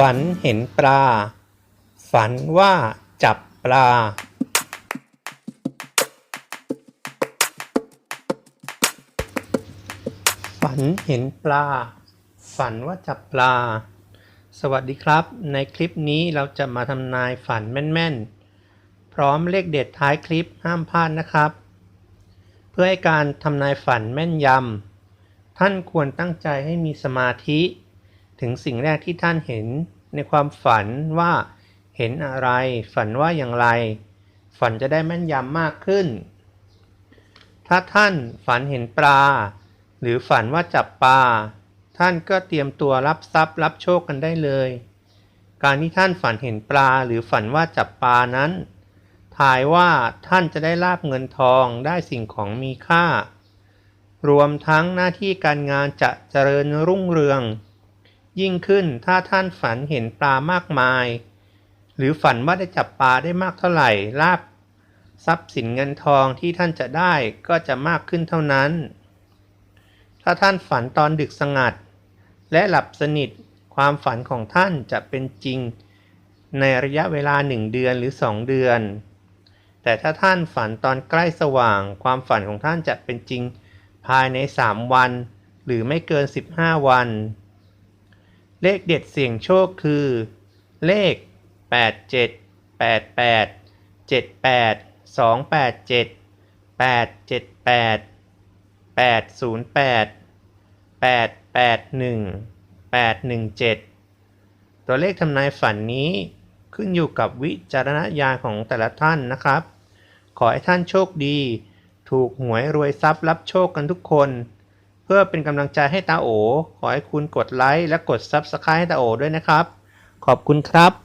ฝันเห็นปลา ฝันว่าจับปลา ฝันเห็นปลา ฝันว่าจับปลา สวัสดีครับ ในคลิปนี้เราจะมาทำนายฝันแม่นๆ พร้อมเลขเด็ดท้ายคลิปห้ามพลาดนะครับ เพื่อให้การทำนายฝันแม่นยำท่านควรตั้งใจให้มีสมาธิ ถึงสิ่งแรกที่ท่านเห็นในความฝันว่าเห็นอะไร ฝันว่าอย่างไร ฝันจะได้แม่นยำมากขึ้น ถ้าท่านฝันเห็นปลา หรือฝันว่าจับปลา ท่านก็เตรียมตัวรับทรัพย์รับโชคกันได้เลย การที่ท่านฝันเห็นปลาหรือฝันว่าจับปลานั้น ทายว่าท่านจะได้ลาบเงินทองได้สิ่งของมีค่า รวมทั้งหน้าที่การงานจะเจริญรุ่งเรือง ยิ่งขึ้นถ้าท่านฝันเห็นปลามากมาย หรือฝันว่าได้จับปลาได้มากเท่าไหร่ลาบทรัพย์สินเงินทองที่ท่านจะได้ก็จะมากขึ้นเท่านั้น ถ้าท่านฝันตอนดึกสงัด และหลับสนิทความฝันของท่านจะเป็นจริง ในระยะเวลาหนึ่งเดือนหรือสองเดือน แต่ถ้าท่านฝันตอนใกล้สว่าง ความฝันของท่านจะเป็นจริงภายใน 3 วัน หรือไม่เกิน 15 วัน เลขเด็ดเสี่ยงโชคคือ เลข 87 88 78 287 878 808 881 817 ตัวเลขทำนายฝันนี้ขึ้นอยู่กับวิจารณญาณของแต่ละท่านนะครับ ขอให้ท่านโชคดี ถูกหวยรวยทรัพย์รับโชคกันทุกคน เพื่อเป็นกำลังใจให้ตาโอ ขอให้คุณกดไลค์และกด Subscribe ให้ตาโอด้วยนะครับ ขอบคุณครับ